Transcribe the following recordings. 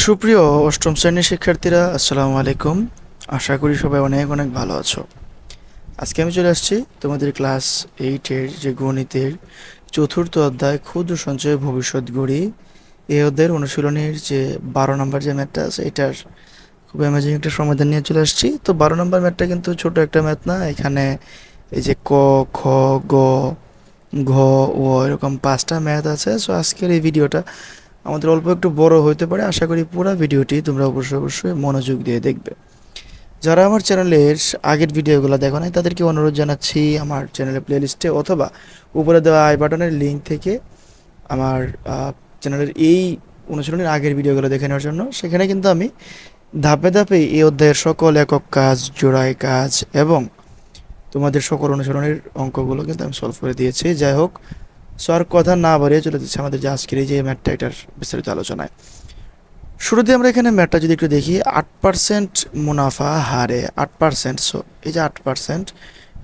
সুপ্রিয় অষ্টম শ্রেণির শিক্ষার্থীরা, আসসালামু আলাইকুম। আশা করি সবাই অনেক অনেক ভালো আছো। আজকে আমি চলে আসছি তোমাদের ক্লাস এইটের যে গণিতের চতুর্থ অধ্যায়, ক্ষুদ্র সঞ্চয় ভবিষ্যৎ গড়ি। এই অধ্যায়ের অনুশীলনের যে বারো নম্বর যে ম্যাথটা আছে, এটার খুব অ্যামেজিং একটা সমাধান নিয়ে চলে আসছি। তো বারো নম্বর ম্যাথটা কিন্তু ছোট একটা ম্যাথ না, এখানে এই যে ক, খ, গ, ঘ, ও এরকম পাঁচটা ম্যাথ আছে। সো আজকের এই ভিডিওটা আমাদের অল্প একটু বড় হতে পারে, আশা করি পুরো ভিডিওটি তোমরা অবশ্যই অবশ্যই মনোযোগ দিয়ে দেখবে। যারা আমার চ্যানেলের আগের ভিডিওগুলো দেখো নাই, তাদেরকে অনুরোধ জানাচ্ছি আমার চ্যানেলের প্লেলিস্টে অথবা উপরে দেওয়া আই বাটনের লিঙ্ক থেকে আমার চ্যানেলের এই অনুশীলনের আগের ভিডিওগুলো দেখে নেওয়ার জন্য। সেখানে কিন্তু আমি ধাপে ধাপে এই অধ্যায়ের সকল একক কাজ, জোড়াই কাজ এবং তোমাদের সকল অনুশীলনের অঙ্কগুলো কিন্তু আমি সলভ করে দিয়েছি। যাই হোক সো আর কথা না বাড়িয়ে চলে যাচ্ছে আমাদের যে আজকের এই যে ম্যাটটা এটার বিস্তারিত আলোচনায়। শুরুতে আমরা এখানে ম্যাটটা যদি একটু দেখি, আট পার্সেন্ট মুনাফা হারে, আট পার্সেন্ট সো এই যে আট পার্সেন্ট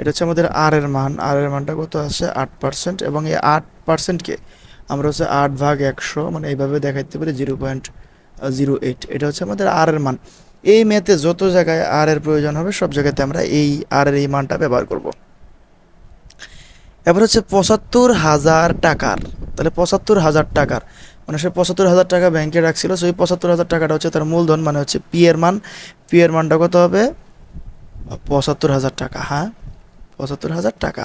এটা হচ্ছে আমাদের আর এর মান। আর এর মানটা কত আছে আট পার্সেন্ট এবং এই আট পার্সেন্টকে আমরা হচ্ছে আট ভাগ একশো মানে এইভাবে দেখাইতে পারি জিরো পয়েন্ট জিরো এইট এটা হচ্ছে আমাদের আর এর মান। এই ম্যাথে যত জায়গায় আর এর প্রয়োজন হবে, সব জায়গাতে আমরা এই আর এর এই মানটা ব্যবহার করব। এবার হচ্ছে পঁচাত্তর হাজার টাকার, তাহলে পঁচাত্তর হাজার টাকার মানে সে পঁচাত্তর হাজার টাকা ব্যাংকে রাখছিল, সেই পঁচাত্তর হাজার টাকাটা হচ্ছে তার মূলধন মানে হচ্ছে পি এর মান পি এর মানটা কত হবে? পঁচাত্তর হাজার টাকা হ্যাঁ? পঁচাত্তর হাজার টাকা।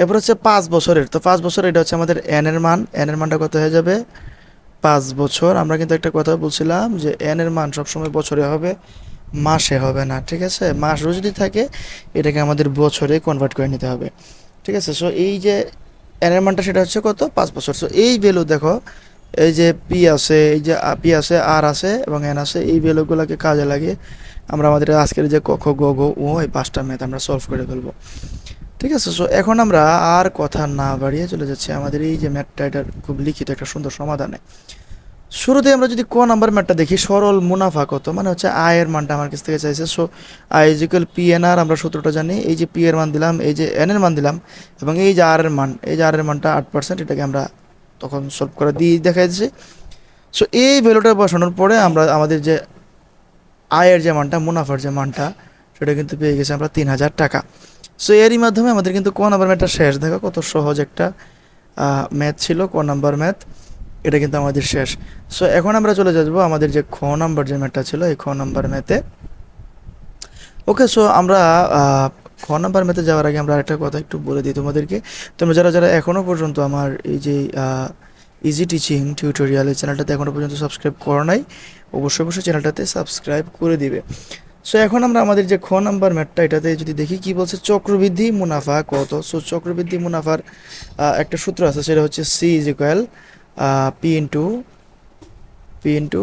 এরপর হচ্ছে পাঁচ বছরের, তো পাঁচ বছর এটা হচ্ছে আমাদের এন এর মান এন এর মানটা কত হয়ে যাবে? পাঁচ বছর। আমরা কিন্তু একটা কথা বলছিলাম যে এন এর মান সবসময় বছরে হবে, মাসে হবে না, ঠিক আছে? মাসও যদি থাকে, এটাকে আমাদের বছরে কনভার্ট করে নিতে হবে। ঠিক আছে? সো এই যে মানটা সেটা হচ্ছে কত? পাঁচ বছর। সো এই ভ্যালু দেখো, এই যে পি আছে, এই যে পি আছে আর আছে এবং এন আছে, এই ভ্যালুগুলোকে কাজে লাগিয়ে আমরা আমাদের আজকের যে ক, খ, গ ঘ ও এই পাঁচটা ম্যাথ আমরা সলভ করে ফেলব। ঠিক আছে? সো এখন আমরা আর কথা না বাড়িয়ে চলে যাচ্ছি। আমাদের এই যে ম্যাথটা এটার খুব লিখিত একটা সুন্দর সমাধানে। শুরুতে আমরা যদি ক নাম্বার ম্যাটটা দেখি, সরল মুনাফা কত? মানে হচ্ছে আয়ের মানটা আমার কাছ থেকে চাইছে। So I is equal P N R আমরা সূত্রটা জানি। এই যে পি এর মান দিলাম, এই যে এন এর মান দিলাম, এবং এই যে আর এর মান, এই যে আর এর মানটা আট পার্সেন্ট এটাকে আমরা তখন সলভ করে দিয়ে দেখা যাচ্ছে সো এই ভ্যালুটা বসানোর পরে আমরা আমাদের যে আয়ের যে মানটা, মুনাফার যে মানটা, সেটা কিন্তু পেয়ে গেছে আমরা তিন হাজার টাকা। সো এরই মাধ্যমে আমাদের কিন্তু ক নাম্বার ম্যাথটা শেষ। দেখো কত সহজ একটা ম্যাথ ছিল, ক নাম্বার ম্যাথ এটা কিন্তু আমাদের শেষ। সো এখন আমরা চলে যাব আমাদের যে খ নাম্বার যে ম্যাথটা ছিল, এই খ নাম্বার ম্যাথে। ওকে সো আমরা খ নাম্বার ম্যাথে যাওয়ার আগে আমরা একটা কথা একটু বলে দিই তোমাদেরকে। তোমরা যারা যারা এখনও পর্যন্ত আমার এই যে ইজি টিচিং টিউটোরিয়াল এই চ্যানেলটাতে এখনও পর্যন্ত সাবস্ক্রাইব করো নাই, অবশ্যই অবশ্যই চ্যানেলটাতে সাবস্ক্রাইব করে দিবে। সো এখন আমরা আমাদের যে খ নাম্বার ম্যাটটা, এটাতে যদি দেখি কি বলছে, চক্রবৃদ্ধি মুনাফা কত? সো চক্রবৃদ্ধি মুনাফার একটা সূত্র আছে, সেটা হচ্ছে C is equal P into P into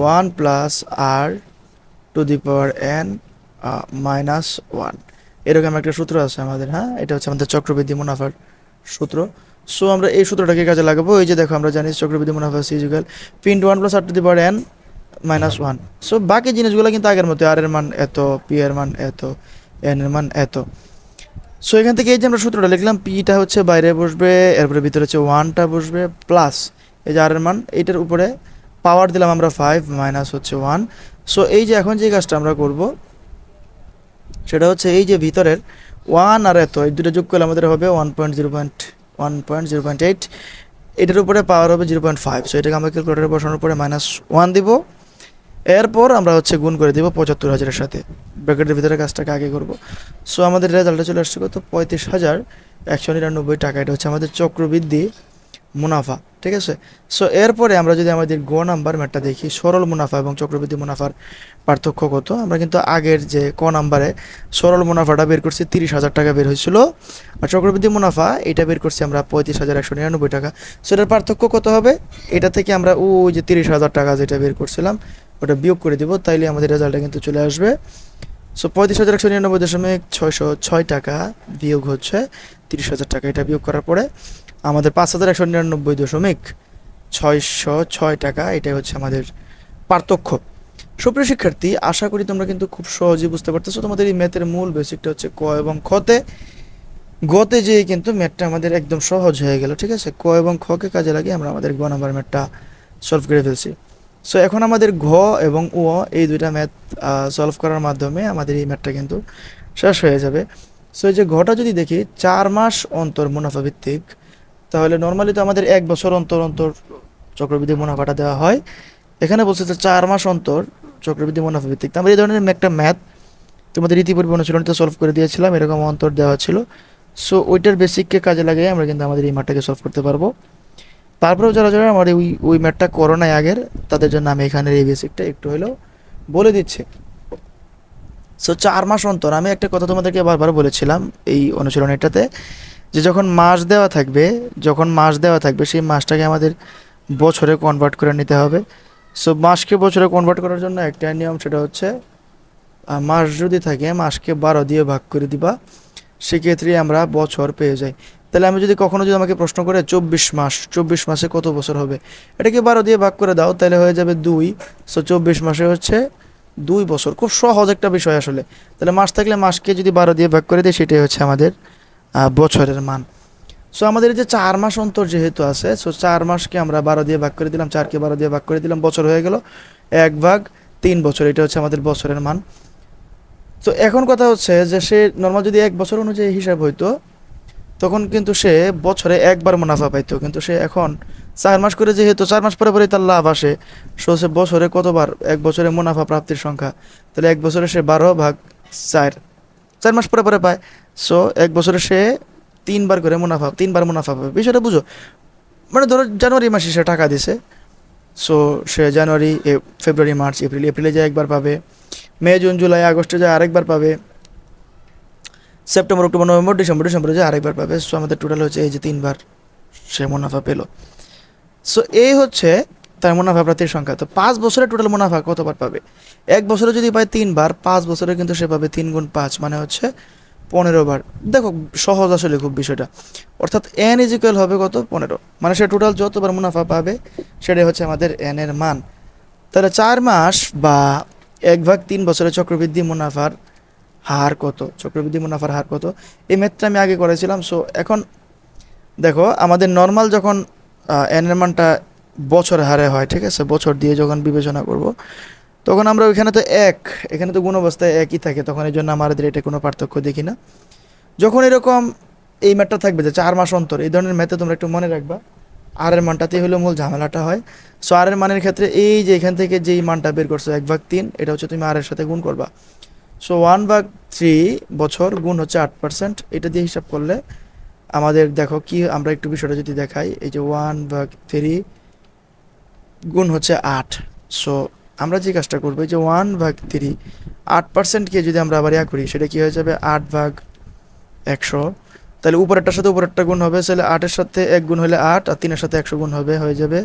one plus R to the power N minus one এরকম একটা সূত্র আছে আমাদের হ্যাঁ? এটা হচ্ছে আমাদের চক্রবৃদ্ধি মুনাফার সূত্র। সো আমরা এই সূত্রটাকে কাজে লাগাবো। এই যে দেখো, আমরা জানি চক্রবৃদ্ধি মুনাফা C equal P into one plus R to the power N minus one so বাকি জিনিসগুলো কিন্তু আগের মতো আর এর মান এত পি এর মান এত এন এর মান এত। সো এখান থেকে এই যে আমরা সূত্রটা লিখলাম পিটা হচ্ছে বাইরে বসবে, এরপরে ভিতরে হচ্ছে ওয়ানটা বসবে প্লাস এই যে আর এর মান এইটার উপরে পাওয়ার দিলাম আমরা ফাইভ মাইনাস হচ্ছে ওয়ান সো এই যে এখন যে কাজটা আমরা করব, সেটা হচ্ছে এই যে ভিতরের ওয়ান আর এত, এই দুটো যোগ করলে আমাদের হবে one point zero point one point zero point eight এটার উপরে পাওয়ার হবে জিরো পয়েন্ট ফাইভ সো এটাকে আমরা ক্যালকুলেটারে বসানোর পরে মাইনাস ওয়ান দিব এরপর আমরা হচ্ছে গুণ করে দিব পঁচাত্তর হাজারের সাথে। ব্র্যাকেটের ভিতরে কাজটাকে আগে করব। সো আমাদের রেজাল্টটা চলে আসছে কত? পঁয়ত্রিশ হাজার একশো নিরানব্বই টাকা। এটা হচ্ছে আমাদের চক্রবৃদ্ধি মুনাফা, ঠিক আছে? সো এরপরে আমরা যদি আমাদের গ নাম্বার ম্যাটটা দেখি, সরল মুনাফা এবং চক্রবৃদ্ধি মুনাফার পার্থক্য কত? আমরা কিন্তু আগের যে ক নাম্বারে সরল মুনাফাটা বের করছি তিরিশ হাজার টাকা বের হয়েছিল। আর চক্রবৃদ্ধি মুনাফা, এটা বের করছি আমরা পঁয়ত্রিশ হাজার একশো নিরানব্বই টাকা। সো এটার পার্থক্য কত হবে? এটা থেকে আমরা ওই যে তিরিশ হাজার টাকা যেটা বের করছিলাম ওটা বিয়োগ করে দিব, তাইলে আমাদের রেজাল্টটা কিন্তু চলে আসবে। সো পঁয়ত্রিশ হাজার একশো নিরানব্বই দশমিক ছয়শো ছয় টাকা বিয়োগ হচ্ছে, তিরিশ হাজার টাকা এটা বিয়োগ করার পরে আমাদের পাঁচ হাজার একশো নিরানব্বই দশমিক ছয়শো ছয় টাকা, এটাই হচ্ছে আমাদের পার্থক্য। সুপ্রিয় শিক্ষার্থী, আশা করি তোমরা কিন্তু খুব সহজেই বুঝতে পারতেছো তোমাদের এই ম্যাথের মূল বেসিকটা হচ্ছে ক এবং খতে। গতে যেয়ে কিন্তু ম্যাথটা আমাদের একদম সহজ হয়ে গেল, ঠিক আছে? ক এবং খকে কাজে লাগিয়ে আমরা আমাদের গ নাম্বার ম্যাথটা সলভ করে ফেলছি। সো এখন আমাদের ঘ এবং উ, এই দুইটা ম্যাথ সলভ করার মাধ্যমে আমাদের এই ম্যাথটা কিন্তু শেষ হয়ে যাবে। সো এই যে ঘটা যদি দেখি, চার মাস অন্তর মুনাফা ভিত্তিক, তাহলে নর্মালি তো আমাদের এক বছর অন্তর অন্তর চক্রবৃদ্ধি মুনাফাটা দেওয়া হয়। এখানে বলছে যে চার মাস অন্তর চক্রবৃদ্ধি মুনাফা ভিত্তিক। আমরা এই ধরনের একটা ম্যাথ তোমাদের রীতিপূর্ব অনুশীলনীতে সলভ করে দিয়েছিলাম, এরকম অন্তর দেওয়া ছিল। সো ওইটার বেসিককে কাজে লাগিয়ে আমরা কিন্তু আমাদের এই ম্যাথটাকে সলভ করতে পারব। তারপরেও যারা যারা আমার ওই ওই ম্যাথটা করো নাই আগের, তাদের জন্য আমি এখানের এই বেসিকটা একটু হলেও বলে দিচ্ছি। সো চার মাস অন্তর আমি একটা কথা তোমাদেরকে বারবার বলেছিলাম এই অনুশীলনীটাতে যে যখন মাস দেওয়া থাকবে, যখন মাস দেওয়া থাকবে, সেই মাসটাকে আমাদের বছরে কনভার্ট করে নিতে হবে। সো মাসকে বছরে কনভার্ট করার জন্য একটা নিয়ম সেটা হচ্ছে মাস যদি থাকে, মাসকে বারো দিয়ে ভাগ করে দিবা, সেক্ষেত্রে আমরা বছর পেয়ে যাই। তাহলে আমি যদি কখনো যদি আমাকে প্রশ্ন করে চব্বিশ মাস, চব্বিশ মাসে কত বছর হবে? এটাকে বারো দিয়ে ভাগ করে দাও, তাহলে হয়ে যাবে দুই। সো চব্বিশ মাসে হচ্ছে দুই বছর। খুব সহজ একটা বিষয় আসলে। তাহলে মাস থাকলে মাসকে যদি বারো দিয়ে ভাগ করে দিই, সেটাই হচ্ছে আমাদের বছরের মান। সো আমাদের যে চার মাস অন্তর যেহেতু আছে সো চার মাসকে আমরা বারো দিয়ে ভাগ করে দিলাম, চারকে বারো দিয়ে ভাগ করে দিলাম, বছর হয়ে গেল। এক ভাগ তিন বছর, এটা হচ্ছে আমাদের বছরের মান। তো এখন কথা হচ্ছে যে সে নর্মাল যদি এক বছর অনুযায়ী হিসাব হইতো তখন কিন্তু সে বছরে একবার মুনাফা পাইতো। কিন্তু সে এখন চার মাস করে যেহেতু, চার মাস পরে পরে তার লাভ আসে। সো সে বছরে কতবার? এক বছরে মুনাফা প্রাপ্তির সংখ্যা। তাহলে এক বছরে সে বারো ভাগ চার। চার মাস পরে পরে পায়। সো এক বছরে সে তিনবার করে মুনাফা, তিনবার মুনাফা পাবে। বিষয়টা বুঝো? মানে ধরো জানুয়ারি মাসে সে টাকা দিছে। সো সে জানুয়ারি ফেব্রুয়ারি, মার্চ, এপ্রিল, এপ্রিলে যায় একবার পাবে। মে, জুন, জুলাই, আগস্টে যায় আরেকবার পাবে। সেপ্টেম্বর অক্টোবর নভেম্বর ডিসেম্বর ডিসেম্বরে যায় আরেকবার পাবে সো আমাদের টোটাল হচ্ছে এই যে তিনবার সে মুনাফা পেল। সো এই হচ্ছে তার মুনাফা প্রাপ্তির সংখ্যা। তো পাঁচ বছরে টোটাল মুনাফা কতবার পাবে? এক বছরে যদি পায় তিনবার, পাঁচ বছরে কিন্তু সে পাবে তিন গুণ পাঁচ মানে হচ্ছে পনেরো বার। দেখো, সহজ আসলে খুব বিষয়টা। অর্থাৎ এন ইজিক্যাল হবে কত? পনেরো। মানে সে টোটাল যতবার মুনাফা পাবে, সেটাই হচ্ছে আমাদের এন এর মান। তাহলে চার মাস বা এক ভাগ তিন বছরে চক্রবৃদ্ধি মুনাফার হার কত? চক্রবৃদ্ধি মুনাফার হার কত? এই ম্যাথটা আমি আগে করেছিলাম সো এখন দেখো, আমাদের নর্মাল যখন এন এর মানটা বছর হারে হয়, ঠিক আছে? বছর দিয়ে যখন বিবেচনা করব, তখন আমরা ওইখানে তো এক, এখানে তো গুণ অবস্থায় একই থাকে, তখন এই জন্য আমাদের এটা কোনো পার্থক্য দেখি না। যখন এরকম এই ম্যাথটা থাকবে যে চার মাস অন্তর, এই ধরনের ম্যাথে তোমরা একটু মনে রাখবা আর এর মানটাতেই হলো মূল ঝামেলাটা হয়। সো আর এর মানের ক্ষেত্রে এই যে এখান থেকে যেই মানটা বের করছ, এক ভাগ তিন, এটা হচ্ছে তুমি আর এর সাথে গুণ করবা। সো ওয়ান ভাগ থ্রি বছর গুণ হচ্ছে আট পার্সেন্ট এটা দিয়ে হিসাব করলে আমাদের দেখো কি, আমরা একটু বিষয়টা যদি দেখাই, এই যে ওয়ান ভাগ থ্রি গুণ হচ্ছে আট। সো আমরা যে কাজটা করব, এই যে ওয়ান ভাগ থ্রি আট পার্সেন্টকে যদি আমরা আবার ইয়া করি, সেটা কি হয়ে যাবে? আট ভাগ একশো। তাহলে উপরেরটার সাথে উপরেরটা গুণ হবে, তাহলে আটের সাথে এক গুণ হলে আট, আর তিনের সাথে একশো গুণ হবে, হয়ে যাবে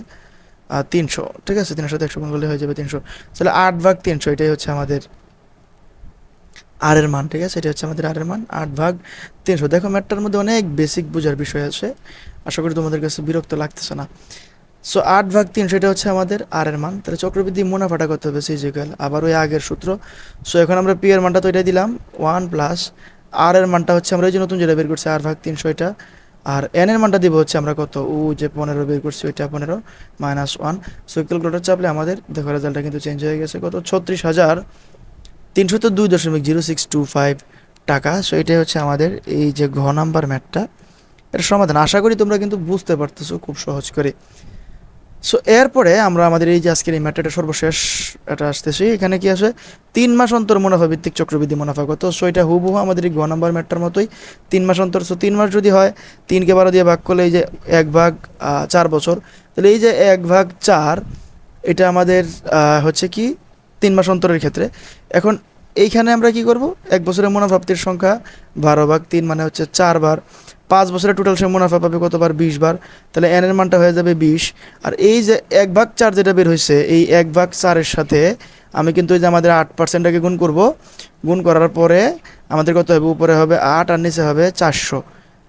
তিনশো। ঠিক আছে? তিনের সাথে একশো গুণ করলে হয়ে যাবে তিনশো। তাহলে আট ভাগ তিনশো, এটাই হচ্ছে আমাদের আর এর মান, ঠিক আছে? এটা হচ্ছে আমাদের আর এর মান, আট ভাগ তিনশো। দেখো ম্যাটটার মধ্যে অনেক বেসিক বোঝার বিষয় আছে। আশা করি তোমাদের কাছে বিরক্ত লাগতেছে না। সো আট ভাগ তিনশো, এটা হচ্ছে আমাদের আর এর মান। তাহলে চক্রবৃদ্ধি মুনাফাটা করতে হবে? সিজিক্যাল আবার ওই আগের সূত্র। সো এখন আমরা পি এর মানটা তো এটাই দিলাম ওয়ান প্লাস আর এর মানটা হচ্ছে আমরা এই যে নতুন যেটা বের করছি আর ভাগ তিনশো এটা। আর এন এর মানটা দিব হচ্ছে আমরা কত? ও যে পনেরো বের করছি, ওইটা পনেরো মাইনাস ওয়ান সো ক্যালকুলেটর চাপলে আমাদের, দেখো রেজাল্টটা কিন্তু চেঞ্জ হয়ে গেছে কত? ছত্রিশ হাজার তিনশো তো দুই দশমিক জিরো সিক্স টু ফাইভ টাকা সো এটাই হচ্ছে আমাদের এই যে ঘ নাম্বার ম্যাটটা। এর সমাধান আশা করি তোমরা কিন্তু বুঝতে পারতেছো খুব সহজ করে। সো এরপরে আমরা আমাদের এই যে আজকের এই ম্যাটটা সর্বশেষ এটা আসতেছি। এখানে কি আছে? তিন মাস অন্তর মুনাফা ভিত্তিক চক্রবৃদ্ধি মুনাফা কত? সো এটা হুবহু আমাদের এই গ নাম্বার ম্যাটটার মতোই। তিন মাস অন্তর সো তিন মাস যদি হয়, তিনকে বারো দিয়ে ভাগ করলে এই যে এক ভাগ চার বছর। তাহলে এই যে এক ভাগ চার, এটা আমাদের হচ্ছে কি? তিন মাস অন্তরের ক্ষেত্রে। এখন এইখানে আমরা কি করব? এক বছরের মুনাফাপ্তির সংখ্যা বারো ভাগ তিন মানে হচ্ছে চারবার পাঁচ বছরে টোটাল সে মুনাফা পাবে কতবার বিশ বার। তাহলে এন এর মানটা হয়ে যাবে বিশ। আর এই যে এক ভাগ চার যেটা বের হয়েছে, এই এক ভাগ চারের সাথে আমি কিন্তু এই যে আমাদের আট পার্সেন্টটাকে গুণ করব। গুণ করার পরে আমাদের কত হবে? উপরে হবে আট আর নিচে হবে চারশো।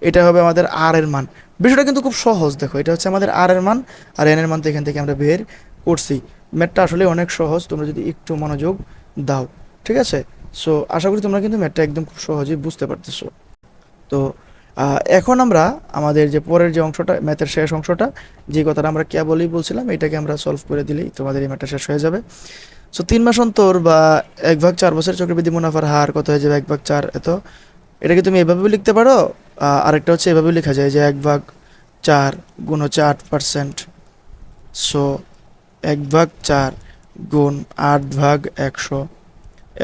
এটা হবে আমাদের আর এর মান। বিষয়টা কিন্তু খুব সহজ, দেখো। এটা হচ্ছে আমাদের আর এর মান। আর এন এর মান তো এখান থেকে আমরা বের করছি। ম্যাথটা আসলে অনেক সহজ, তোমরা যদি একটু মনোযোগ দাও, ঠিক আছে? সো আশা করি তোমরা কিন্তু ম্যাটটা একদম খুব সহজেই বুঝতে পারতেছো। তো এখন আমরা আমাদের যে পরের যে অংশটা, ম্যাথের শেষ অংশটা, যে কথাটা আমরা কেবলই বলছিলাম, এটাকে আমরা সলভ করে দিলেই তোমাদের এই ম্যাথটা শেষ হয়ে যাবে। সো তিন মাস অন্তর বা এক ভাগ চার বছর চক্রবৃদ্ধি মুনাফার হার কত হয়ে যাবে? এক ভাগ চার এত। এটাকে তুমি এভাবেও লিখতে পারো আরেকটা হচ্ছে এভাবে লেখা যায় যে এক ভাগ চার গুণ হচ্ছে আট পার্সেন্ট সো এক ভাগ চার গুণ আট ভাগ একশো।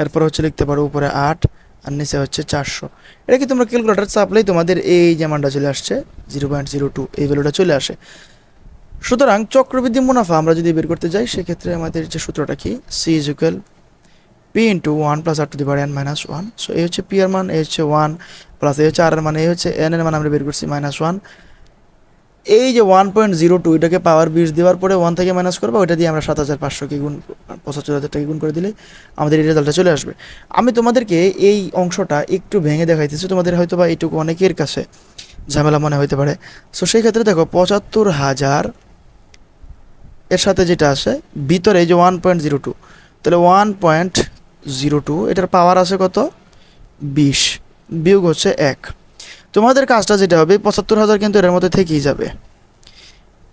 এরপর হচ্ছে লিখতে পারো উপরে আট, আর নিচে হচ্ছে চারশো। এটা কি তোমরা ক্যালকুলেটার চাপলেই তোমাদের এই যে মানটা চলে আসছে জিরো পয়েন্ট জিরো টু এই ভ্যালুটা চলে আসে। সুতরাং চক্রবৃদ্ধি মুনাফা আমরা যদি বের করতে যাই, সেক্ষেত্রে আমাদের যে সূত্রটা কি? C is equal P into one plus R to the power N minus one so এই হচ্ছে পি এর মান, এই হচ্ছে ওয়ান প্লাস এই হচ্ছে আর এর মান, এই হচ্ছে এন এর মান আমরা বের করছি মাইনাস ওয়ান এই যে ওয়ান পয়েন্ট জিরো টু এটাকে পাওয়ার বিশ দেওয়ার পরে ওয়ান থেকে মাইনাস করব, ওইটা দিয়ে আমরা সাত হাজার পাঁচশোকে গুণ, পঁচাত্তর হাজার টাকা গুণ করে দিলে আমাদের এই রেজাল্টটা চলে আসবে। আমি তোমাদেরকে এই অংশটা একটু ভেঙে দেখাইতেছি, তোমাদের হয়তো বা এইটুকু অনেকের কাছে ঝামেলা মনে হইতে পারে। সো সেই ক্ষেত্রে দেখো, পঁচাত্তর হাজার এর সাথে যেটা আছে, ভিতরে এই যে ওয়ান পয়েন্ট জিরো টু তাহলে ওয়ান পয়েন্ট জিরো টু এটার পাওয়ার আছে কত? বিশ, বিয়োগ হচ্ছে এক। তোমাদের কাজটা যেটা হবে পঁচাত্তর হাজার কিন্তু এর মধ্যে থেকেই যাবে।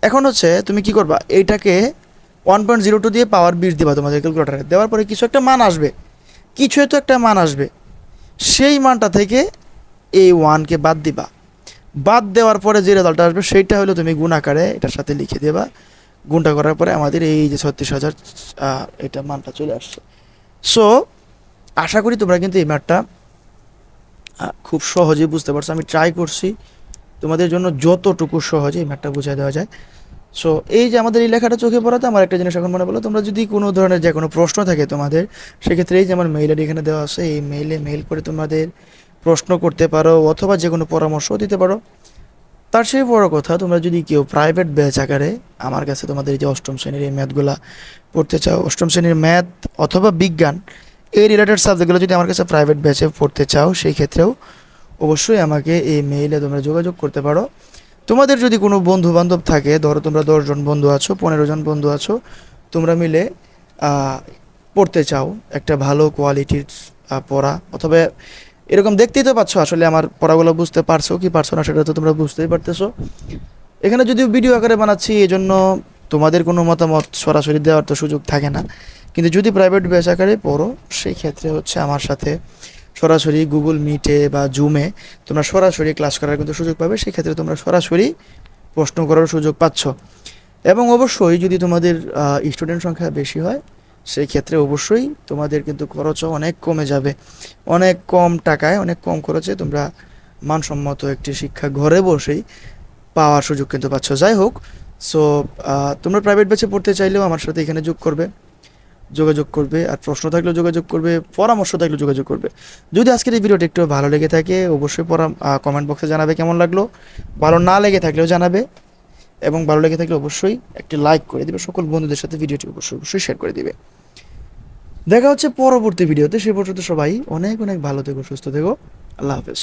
এখন হচ্ছে তুমি কি করবা? এইটাকে ওয়ান পয়েন্ট জিরো টু দিয়ে পাওয়ার বিশ দিবা তোমাদের ক্যালকুলেটারে দেওয়ার পরে কিছু একটা মান আসবে। কিছু তো একটা মান আসবে। সেই মানটা থেকে এই ওয়ানকে বাদ দিবা। বাদ দেওয়ার পরে যে রেজাল্টটা আসবে সেইটা হলো তুমি গুণ আকারে এটার সাথে লিখে দেবা। গুণটা করার পরে আমাদের এই যে ছত্রিশ হাজার এটা মানটা চলে আসছে। সো আশা করি তোমরা কিন্তু এই ম্যাথটা আহ, খুব সহজেই বুঝতে পারছ। আমি ট্রাই করছি। তোমাদের জন্য যতটুকু সহজে এই ম্যাথটা বুঝিয়ে দেওয়া যায়। সো এই যে আমাদের এই লেখাটা চোখে পড়াতে, আমার একটা জিনিস এখন মনে পড়ল। তোমরা যদি কোনো ধরনের যে কোনো প্রশ্ন থাকে তোমাদের, সেক্ষেত্রে এই যে আমার মেইল আইডি এখানে দেওয়া আছে, এই মেইলে মেইল করে তোমাদের প্রশ্ন করতে পারো অথবা যে কোনো পরামর্শও দিতে পারো। তার সেই বড় কথা, তোমরা যদি কেউ প্রাইভেট ব্যাচ আকারে আমার কাছে তোমাদের এই যে অষ্টম শ্রেণির এই ম্যাথগুলা পড়তে চাও, অষ্টম শ্রেণির ম্যাথ অথবা বিজ্ঞান এই রিলেটেড সাবজেক্টগুলো যদি আমার কাছে প্রাইভেট ব্যাচে পড়তে চাও, সেই ক্ষেত্রেও অবশ্যই আমাকে এই মেইলে তোমরা যোগাযোগ করতে পারো। তোমাদের যদি কোনো বন্ধু বান্ধব থাকে, ধরো তোমরা দশজন বন্ধু আছো পনেরো জন বন্ধু আছো, তোমরা মিলে পড়তে চাও একটা ভালো কোয়ালিটির পড়া। অথবা এরকম দেখতেই তো পাচ্ছ, আসলে আমার পড়াগুলো বুঝতে পারছ কি পারছ না, সেটা তো তোমরা বুঝতেই পারতেছো। এখানে যদিও ভিডিও আকারে বানাচ্ছি এই জন্য তোমাদের কোনো মতামত সরাসরি দেওয়ার তো সুযোগ থাকে না। কিন্তু যদি প্রাইভেট ব্যাচ আকারে পড়ো, সেই ক্ষেত্রে হচ্ছে আমার সাথে সরাসরি গুগল মিটে বা জুমে তোমরা সরাসরি ক্লাস করার কিন্তু সুযোগ পাবে, সেই ক্ষেত্রে তোমরা সরাসরি প্রশ্ন করার সুযোগ পাচ্ছ। এবং অবশ্যই যদি তোমাদের স্টুডেন্ট সংখ্যা বেশি হয়, সেই ক্ষেত্রে অবশ্যই তোমাদের কিন্তু খরচও অনেক কমে যাবে। অনেক কম টাকায়, অনেক কম খরচে তোমরা মানসম্মত একটি শিক্ষা ঘরে বসেই পাওয়ার সুযোগ কিন্তু পাচ্ছ। যাই হোক সো তোমরা প্রাইভেট ব্যাচে পড়তে চাইলেও আমার সাথে এখানে যোগ করবে। যোগাযোগ করবে, আর প্রশ্ন থাকলে যোগাযোগ করবে, পরামর্শ থাকলে যোগাযোগ করবে। যদি আজকের এই ভিডিওটি একটু ভালো লেগে থাকে, অবশ্যই পরা কমেন্ট বক্সে জানাবে কেমন লাগল। ভালো না লেগে থাকলেও জানাবে, এবং ভালো লেগে থাকলে অবশ্যই একটি লাইক করে দেবে, সকল বন্ধুদের সাথে ভিডিওটি অবশ্যই অবশ্যই শেয়ার করে দিবে। দেখা হচ্ছে পরবর্তী ভিডিওতে, সে পর্যন্ত সবাই অনেক অনেক ভালো থেকো, সুস্থ থেকো। আল্লাহ হাফেজ।